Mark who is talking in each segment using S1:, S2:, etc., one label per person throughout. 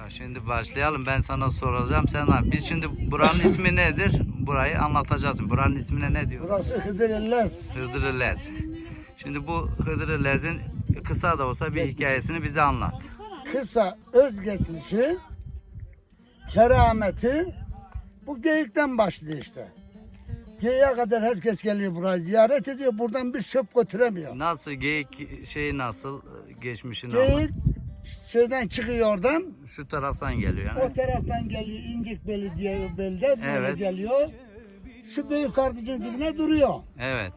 S1: Ya şimdi başlayalım. Ben sana soracağım. Sen al. Biz şimdi buranın ismi nedir? Burayı anlatacağız. Buranın ismine ne diyor?
S2: Burası Hıdrellez.
S1: Hıdrellez. Şimdi bu Hıdrellez'in kısa da olsa bir hikayesini bize anlat.
S2: Kısa özgeçmişi, kerameti bu geyikten başlıyor işte. Geyiğe kadar herkes geliyor buraya ziyaret ediyor. Buradan bir çöp götüremiyor.
S1: Nasıl geyik şey nasıl geçmişini anlat.
S2: Geyik şeyden çıkıyor oradan.
S1: Şu taraftan geliyor
S2: O
S1: yani.
S2: taraftan geliyor İncik Beli diye belde
S1: Evet.
S2: geliyor. Şu büyük kardıcın dibine duruyor.
S1: Evet.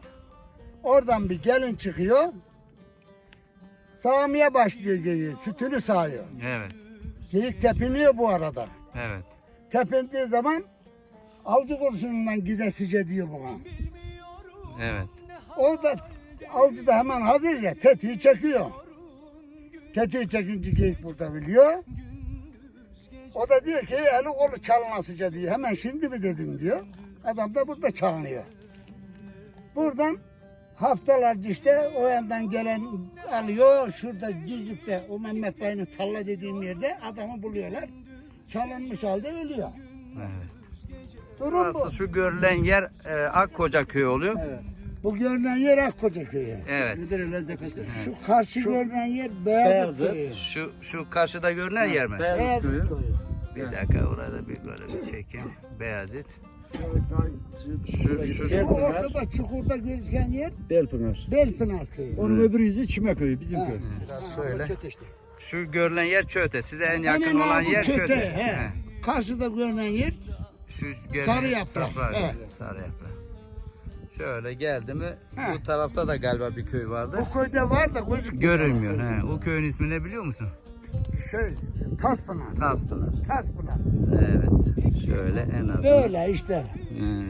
S2: Oradan bir gelin çıkıyor. Sağmaya başlıyor geyiği. Sütünü sağıyor.
S1: Evet.
S2: Geyik tepiniyor bu arada.
S1: Evet.
S2: Tepindiği zaman avcı kurşunundan gidesice diyor buna.
S1: Evet.
S2: Orada avcı da hemen hazır ya tetiği çekiyor. Tetiği çekince geyik burada biliyor. O da diyor ki eli kolu çalınasıca diyor. Hemen şimdi mi dedim diyor. Adam da burada çalınıyor. Buradan haftalarca işte o yandan gelen alıyor. Şurada düzlükte o Mehmet Dayı'nın tarla dediğim yerde adamı buluyorlar. Çalınmış halde ölüyor.
S1: Evet.
S2: Durum bu.
S1: Burası şu görülen yer e, Akkoca köyü oluyor.
S2: Evet. Bu görünen yer Akkoca köyü.
S1: Evet.
S2: Şu karşı görünen yer Beyazıt
S3: Beyazıt.
S2: köyü.
S1: Şu şu karşıda görünen yer mi?
S2: Beyazıt
S3: köyü.
S2: köyü.
S1: Bir dakika orada bir böyle bir çekeyim. Beyazıt. Şu şu
S2: Şu ortada çukurda gözüken yer
S3: Belpınar.
S2: Belpınar köyü.
S3: Onun öbür yüzü Çime köyü, bizim köy.
S1: biraz söyle. Şu görülen yer Çöte. Size en yakın
S2: Hemen
S1: olan
S2: abi
S1: yer
S2: Çöte,
S1: Çöte.
S2: he. Karşıda görünen yer
S1: Şu görünen
S2: Sarı yaprak, he.
S1: sarı yaprak. Şöyle geldi mi
S2: He.
S1: bu tarafta da galiba bir köy vardı.
S2: o köyde var da gözükmüyor.
S1: Görünmüyor. He. O köyün ismi ne biliyor musun?
S2: Şey, Taspınar.
S1: Taspınar.
S2: Taspınar.
S1: Evet. Şöyle en az.
S2: Böyle işte.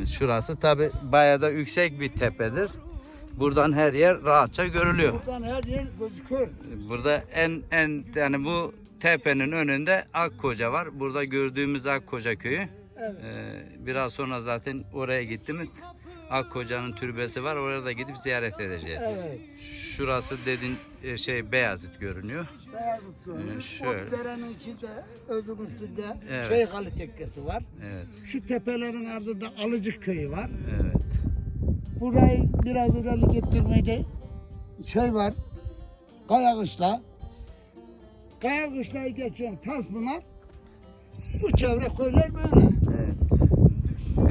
S1: Ee, şurası tabi bayağı da yüksek bir tepedir. Buradan her yer rahatça görülüyor.
S2: Buradan her yer gözüküyor.
S1: Burada en en yani bu tepenin önünde Akkoca var. Burada gördüğümüz Akkoca köyü.
S2: Evet.
S1: Ee, biraz sonra zaten oraya gitti mi Akkoca'nın türbesi var. Oraya da gidip ziyaret edeceğiz.
S2: Evet.
S1: Şurası dedin e, şey Beyazıt görünüyor.
S2: Beyazıt köyü.
S1: Ee, şöyle.
S2: Derenin içinde özüm üstünde
S1: Evet.
S2: Şeyhalı Tekkesi var.
S1: Evet.
S2: Şu tepelerin ardında Alıcık köyü var.
S1: Evet.
S2: Burayı biraz ileri getirmede şey var. Kayakışla. Kayakışlayı geçiyorum. Tasbınar. Bu çevre köyler böyle.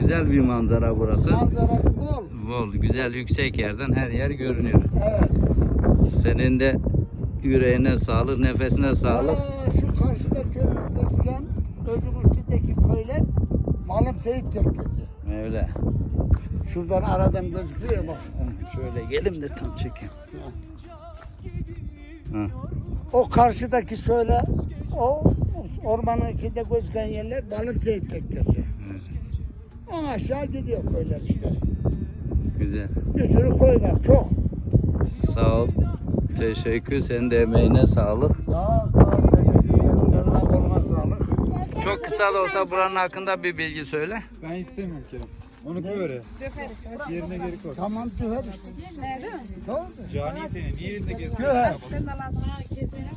S1: Güzel bir manzara burası.
S2: Manzarası bol.
S1: Bol, güzel yüksek yerden her yer görünüyor.
S2: Evet.
S1: Senin de yüreğine sağlık, nefesine sağlık.
S2: Aa, şu karşıda köyün gözüken özüm üstündeki köyler Malım Seyit Tekkesi.
S1: Öyle.
S2: Şuradan aradan gözüküyor bak.
S1: Şöyle gelim de tam çekeyim. Ha.
S2: O karşıdaki şöyle o ormanın içinde gözüken yerler Malım Seyit Tekkesi.
S1: Evet.
S2: O aşağı gidiyor işte.
S1: Güzel.
S2: Bir sürü köy var çok.
S1: Sağ ol. Teşekkür. Senin de emeğine sağlık.
S2: Sağ ol, sağ ol. Teşekkür ederim. Eline koluna sağlık.
S1: Çok kısa da olsa buranın hakkında bir bilgi söyle.
S3: Ben istemiyorum Kerem. Onu koy oraya. Yerine geri koy.
S2: Tamam Cüher işte. Tamam mı?
S3: Cani senin. Niye elinde geziyorsun?
S2: Cüher.
S4: Sen de lazım kesene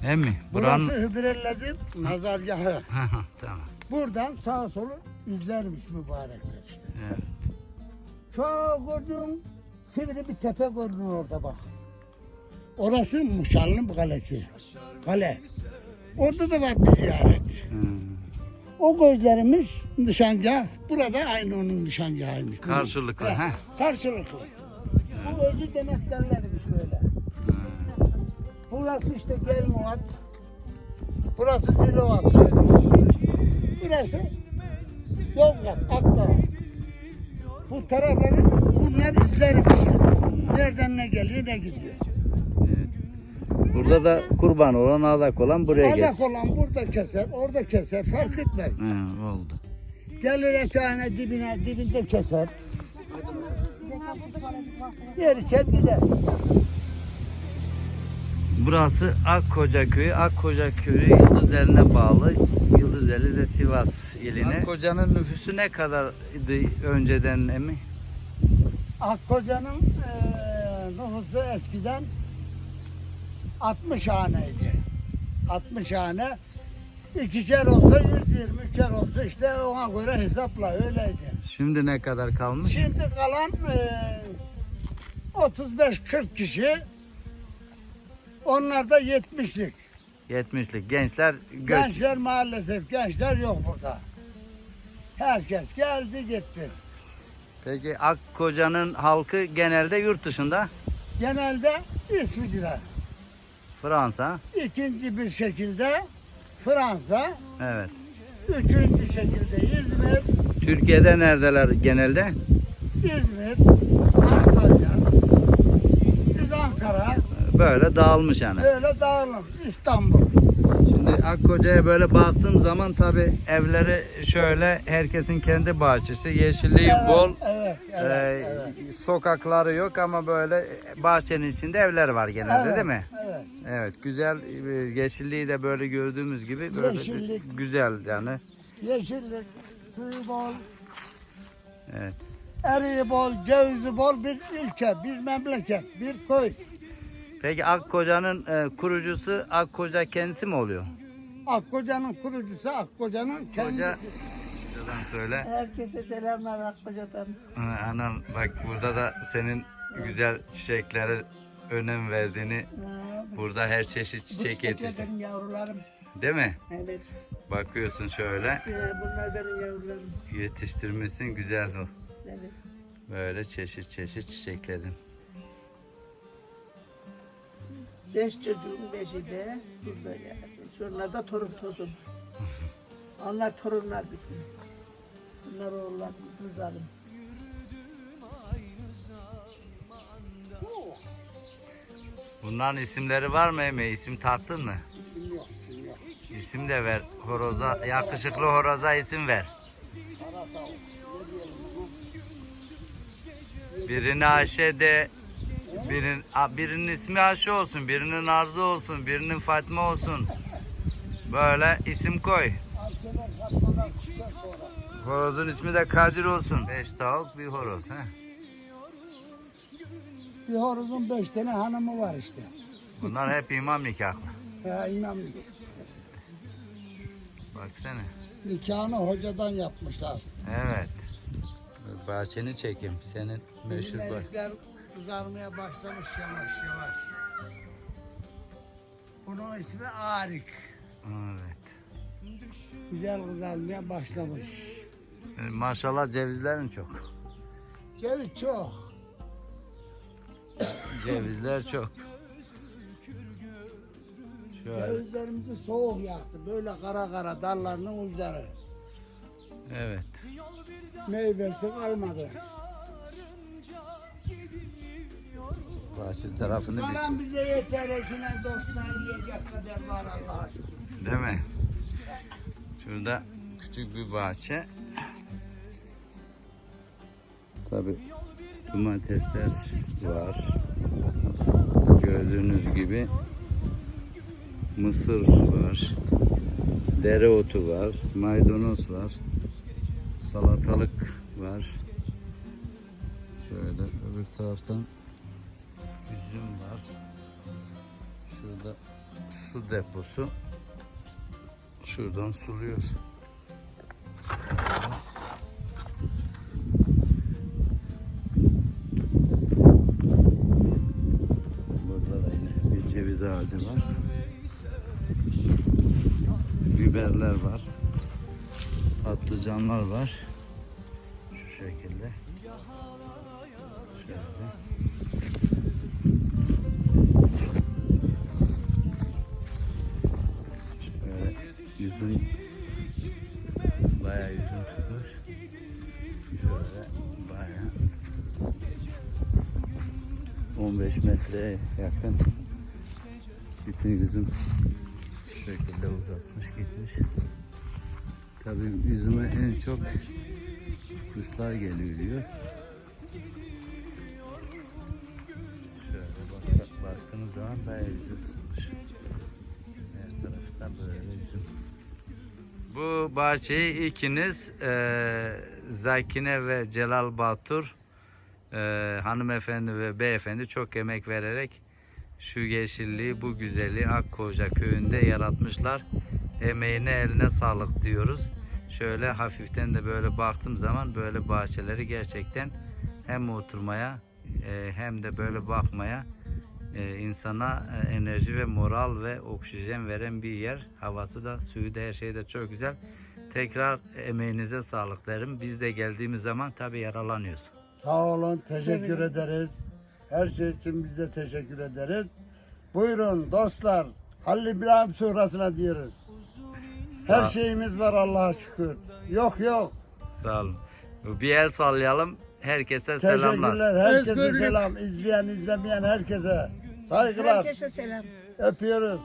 S1: Hem mi?
S2: Burası
S1: Buranın...
S2: Hıdrellez'in nazargahı.
S1: tamam.
S2: Buradan sağa solu izlermiş mübarekler işte.
S1: Evet.
S2: Çok gördüğüm sivri bir tepe görünüyor orada bak. Orası Muşallı'nın kalesi. Kale. Orada da var bir ziyaret.
S1: Hmm.
S2: O gözlerimiz nişangah. Burada aynı onun nişangahıymış.
S1: Karşılıklı.
S2: Ha? Karşılıklı. Bu özü denetlerlermiş böyle. Burası işte Gelmuat. Burası Zilovası. Burası Yozgat, Akdağ. Bu tarafları bunlar izlermiş. Nereden ne geliyor ne gidiyor.
S1: Burada da kurban olan, adak olan buraya gel.
S2: Adak olan burada keser, orada keser fark etmez.
S1: He, oldu.
S2: Gelir etağına dibine, dibinde keser. Yer içer gider.
S1: Burası Akkoca köyü. Akkoca köyü Yıldızeli'ne bağlı. Yıldızeli de Sivas iline. Akkoca'nın nüfusu ne kadardı önceden emi?
S2: Akkoca'nın eee nüfusu eskiden 60 haneydi. 60 hane. İkişer olsa 120, üçer olsa işte ona göre hesapla öyleydi.
S1: Şimdi ne kadar kalmış?
S2: Şimdi kalan e, 35-40 kişi. Onlar da 70'lik.
S1: 70'lik gençler göç.
S2: Gençler maalesef gençler yok burada. Herkes geldi gitti.
S1: Peki Akkoca'nın halkı genelde yurt dışında.
S2: Genelde İsviçre.
S1: Fransa.
S2: İkinci bir şekilde Fransa.
S1: Evet.
S2: Üçüncü şekilde İzmir.
S1: Türkiye'de neredeler genelde?
S2: İzmir,
S1: Böyle dağılmış yani.
S2: böyle dağılım, İstanbul.
S1: Şimdi Akkoca'ya böyle baktığım zaman tabi evleri şöyle herkesin kendi bahçesi. Yeşilliği
S2: Evet,
S1: bol.
S2: Evet, evet,
S1: Ee,
S2: evet.
S1: Sokakları yok ama böyle bahçenin içinde evler var genelde
S2: Evet,
S1: değil mi?
S2: Evet.
S1: Evet güzel e, yeşilliği de böyle gördüğümüz gibi böyle
S2: Yeşillik.
S1: güzel yani.
S2: Yeşillik, suyu bol,
S1: Evet.
S2: eriği bol, cevizi bol bir ülke, bir memleket, bir köy.
S1: Peki Akkoca'nın e, kurucusu Akkoca kendisi mi oluyor?
S2: Akkoca'nın kurucusu Akkoca'nın kendisi.
S1: Şuradan söyle.
S4: Herkese selamlar Akbaca'dan.
S1: Ha, Anam bak burada da senin güzel çiçeklere önem verdiğini burada her çeşit
S4: Bu
S1: çiçek yetişti.
S4: benim yavrularım.
S1: Değil mi?
S4: Evet.
S1: Bakıyorsun şöyle
S4: Ee, bunlar benim yavrularım.
S1: yetiştirmişsin güzel o.
S4: Evet.
S1: Böyle çeşit çeşit çiçeklerin.
S4: Beş çocuğum beşi de burada yani. Sonra da torun tozum. Onlar torunlar bütün. Bunlar oğullar, kızlarım.
S1: Bunların isimleri var mı Eme? İsim tarttın mı?
S2: İsim yok, isim yok.
S1: İsim de ver. Horoza, yakışıklı horoza isim ver. Birini Ayşe de, birinin, a, birinin ismi Ayşe olsun, birinin Arzu olsun, birinin Fatma olsun. Böyle isim koy. Horozun ismi de Kadir olsun. Beş tavuk bir horoz. He?
S2: Bir horozun beş tane hanımı var işte.
S1: Bunlar hep imam nikahlı.
S2: Ya imam
S1: Baksana.
S2: nikahını hocadan yapmışlar.
S1: Evet. Bahçeni çekeyim. Senin meşhur
S2: Bizim
S1: bah-
S2: erikler kızarmaya başlamış yavaş yavaş. Bunun ismi Arik.
S1: Evet.
S2: Güzel kızarmaya başlamış.
S1: Maşallah cevizlerin çok.
S2: Ceviz çok.
S1: Cevizler çok. Şöyle.
S2: Cevizlerimizi soğuk yaktı. Böyle kara kara dallarının uçları.
S1: Evet.
S2: Meyvesi kalmadı.
S1: Bahçe tarafını biçim.
S2: bize yeter eşine dostuna yiyecek kadar var Allah'a şükür.
S1: Değil mi? Şurada küçük bir bahçe. Tabi domatesler var. Gördüğünüz gibi mısır var. Dereotu var. Maydanoz var. Salatalık var. Şöyle öbür taraftan üzüm var. Şurada su deposu. Şuradan suluyor. Burada da yine bir ceviz ağacı var. Biberler var. Patlıcanlar var. Şu şekilde. Şöyle. Şöyle yüzüm bayağı yüzüm tutmuş. Şöyle bayağı 15 metreye yakın bütün yüzüm şu şekilde uzatmış gitmiş. Tabii yüzüme en çok kuşlar geliyor diyor. Zaman bayağı yüzüm tutmuş. Her tarafta böyle üzüm. Bu bahçeyi ikiniz eee Zakine ve Celal Batur eee hanımefendi ve beyefendi çok emek vererek şu yeşilliği, bu güzelliği Akkoca köyünde yaratmışlar. Emeğine eline sağlık diyoruz. Şöyle hafiften de böyle baktığım zaman böyle bahçeleri gerçekten hem oturmaya e, hem de böyle bakmaya e, insana e, enerji ve moral ve oksijen veren bir yer. Havası da suyu da her şey de çok güzel. Tekrar emeğinize sağlık derim. Biz de geldiğimiz zaman tabii yaralanıyoruz.
S2: Sağ olun, teşekkür ederiz. Her şey için biz de teşekkür ederiz. Buyurun dostlar, Halil İbrahim surasına diyoruz. Her
S1: Sağ-
S2: şeyimiz var Allah'a şükür. Yok yok.
S1: Sağ olun. Bir el sallayalım. Herkese selamlar.
S2: Teşekkürler. Herkese
S4: Özgürlük.
S2: selam. İzleyen, izlemeyen herkese. Saygılar.
S4: Herkese selam.
S2: Öpüyoruz.